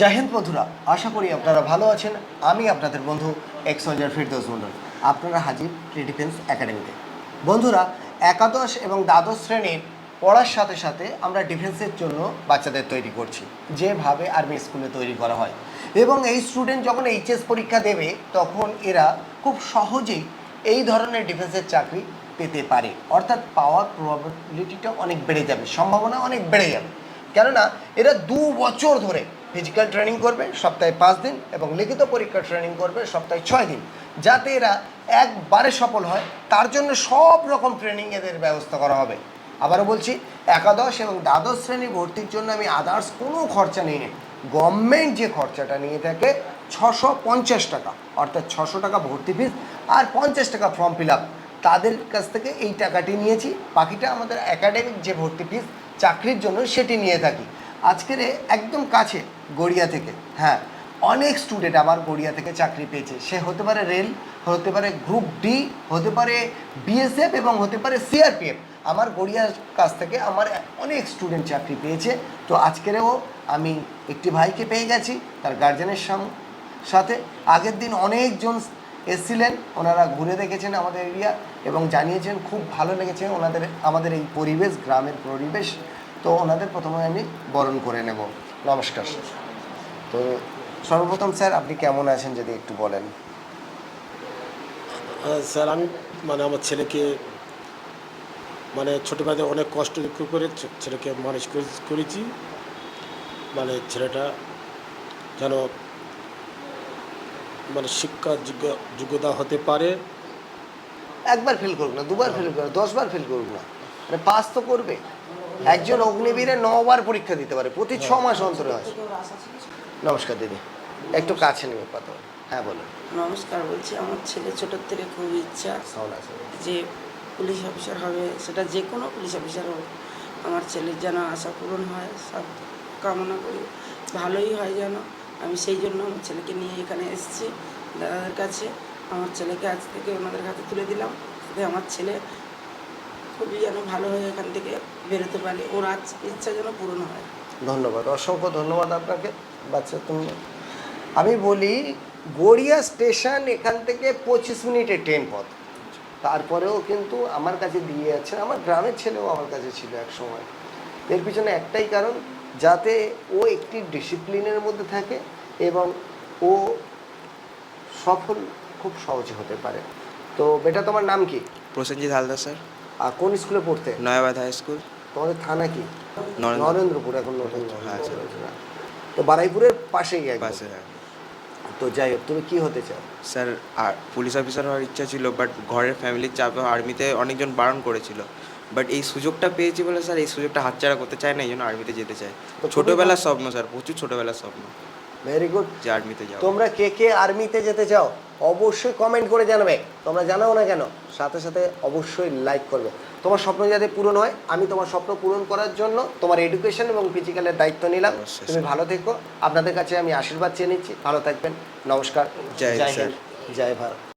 জয় হিন্দ বন্ধুরা, আশা করি আপনারা ভালো আছেন। আমি আপনাদের বন্ধু এক্স ওয়াইজার ফিরদৌস মন্ডল আপনারা হাজির ডিফেন্স একাডেমিতে বন্ধুরা, একাদশ এবং দ্বাদশ শ্রেণির পড়ার সাথে সাথে আমরা ডিফেন্সের জন্য বাচ্চাদের তৈরি করছি, যেভাবে আর্মি স্কুলে তৈরি করা হয়। এবং এই স্টুডেন্ট যখন এইচএস পরীক্ষা দেবে, তখন এরা খুব সহজেই এই ধরনের ডিফেন্সের চাকরি পেতে পারে। অর্থাৎ পাওয়ার প্রবাবিলিটিটা অনেক বেড়ে যাবে, সম্ভাবনা অনেক বেড়ে যাবে। কেননা, এরা দু বছর ধরে ফিজিক্যাল ট্রেনিং করবে সপ্তাহে পাঁচ দিন এবং লিখিত পরীক্ষা ট্রেনিং করবে সপ্তাহে ছয় দিন, যাতে এরা একবারে সফল হয়। তার জন্য সব রকম ট্রেনিং এদের ব্যবস্থা করা হবে। আবারও বলছি, একাদশ এবং দ্বাদশ শ্রেণি ভর্তির জন্য আমি আদার্স কোনো খরচা নিই না। গভর্নমেন্ট যে খরচাটা নিয়ে থাকে ছশো পঞ্চাশ টাকা, অর্থাৎ ছশো টাকা ভর্তি ফিস আর পঞ্চাশ টাকা ফর্ম ফিল আপ তাদের কাছ থেকে এই টাকাটি নিয়েছি। বাকিটা আমাদের একাডেমিক যে ভর্তি ফিস চাকরির জন্য সেটি নিয়ে থাকি। আজকের একদম কাছে গড়িয়া থেকে হ্যাঁ। অনেক স্টুডেন্ট আমার গড়িয়া থেকে চাকরি পেয়েছে। সে হতে পারে রেল, হতে পারে গ্রুপ ডি হতে পারে বিএসএফ এবং হতে পারে সিআরপিএফ আমার গড়িয়ার কাছ থেকে আমার অনেক স্টুডেন্ট চাকরি পেয়েছে। তো আজকেরও আমি একটি ভাইকে পেয়ে গেছি, তার গার্জেনের সাথে। আগের দিন অনেকজন এসেছিলেন, ওনারা ঘুরে দেখেছেন আমাদের এরিয়া এবং জানিয়েছেন, খুব ভালো লেগেছে ওনাদের, আমাদের এই পরিবেশ, গ্রামের পরিবেশ। তো ওনাদের প্রথমে আমি বরণ করে নেব। নমস্কার। তো সর্বপ্রথম স্যার আপনি কেমন আছেন যদি একটু বলেন? স্যার আমি মানে আমার ছেলেকে মানে ছোটোবেলাতে অনেক কষ্ট দুঃখ করে ছেলেকে মানুষ করেছি। মানে ছেলেটা যেন মানে শিক্ষা যোগ্য যোগ্যতা হতে পারে। একবার ফেল করুক না দুবার ফেল করুক দশবার ফেল করুক না। মানে পাস তো করবে। একজন অগ্নিবীরে নবার পরীক্ষা দিতে পারে প্রতি ছ মাস অন্তরে হয়। নমস্কার দিদি একটু কাছে নেবে কথা। হ্যাঁ বলুন। নমস্কার বলছি আমার ছেলে ছোটোর থেকে খুব ইচ্ছা যে পুলিশ অফিসার হবে সেটা যে কোনো পুলিশ অফিসার হোক। আমার ছেলের যেন আশা পূরণ হয় সব কামনা করি। ভালোই হয় যেন। আমি সেই জন্য আমার ছেলেকে নিয়ে এখানে এসেছি দাদাদের কাছে। আমার ছেলেকে আজ থেকে ওনাদের হাতে তুলে দিলাম। আমার ছেলে খুবই যেন ভালো হয়ে এখান থেকে বেরোতে পারে। ওর আজ ইচ্ছা যেন পূরণ হয়। ধন্যবাদ। অসংখ্য ধন্যবাদ আপনাকে। বাচ্চা তুমি আমি বলি গড়িয়া স্টেশন এখান থেকে পঁচিশ মিনিটে ট্রেন পথ। তারপরেও কিন্তু আমার কাছে দিয়ে যাচ্ছে আমার গ্রামের ছেলেও আমার কাছে ছিল এক সময়। এর পিছনে একটাই কারণ যাতে ও একটি ডিসিপ্লিনের মধ্যে থাকে এবং ও সফল খুব সহজে হতে পারে। তো বেটা তোমার নাম কি? প্রসেনজিৎ হালদার স্যার। আর কোন স্কুলে পড়তে? Nayabad high school. তোমাদের থানা কি? নরেন্দ্র নরেন্দ্রপুর এখন হ্যাঁ, স্যার। তো বারাইপুরের পাশেই বাসে হ্যাঁ। তো যাই হোক তুমি কি হতে চাও? স্যার আর পুলিশ অফিসার হওয়ার ইচ্ছা ছিল বাট ঘরের ফ্যামিলির চাপে আর্মিতে অনেকজন বারণ করেছিল। বাট এই সুযোগটা পেয়েছি বলে স্যার এই সুযোগটা হাতছাড়া করতে চায় না এই জন্য আর্মিতে যেতে চায়। ছোটোবেলার স্বপ্ন স্যার প্রচুর ছোটোবেলার স্বপ্ন। ভেরি গুড যে আর্মিতে যাও। তোমরা কে কে আর্মিতে যেতে চাও অবশ্যই কমেন্ট করে জানাবে। তোমরা জানাও না কেন? সাথে সাথে অবশ্যই লাইক করবে। তোমার স্বপ্ন যাতে পূরণ হয় আমি তোমার স্বপ্ন পূরণ করার জন্য তোমার এডুকেশন এবং ফিজিক্যালের দায়িত্ব নিলাম। তুমি ভালো থেকো। আপনাদের কাছে আমি আশীর্বাদ চেয়ে নিচ্ছি। ভালো থাকবেন। নমস্কার। জয় হিন্দ, জয় ভারত।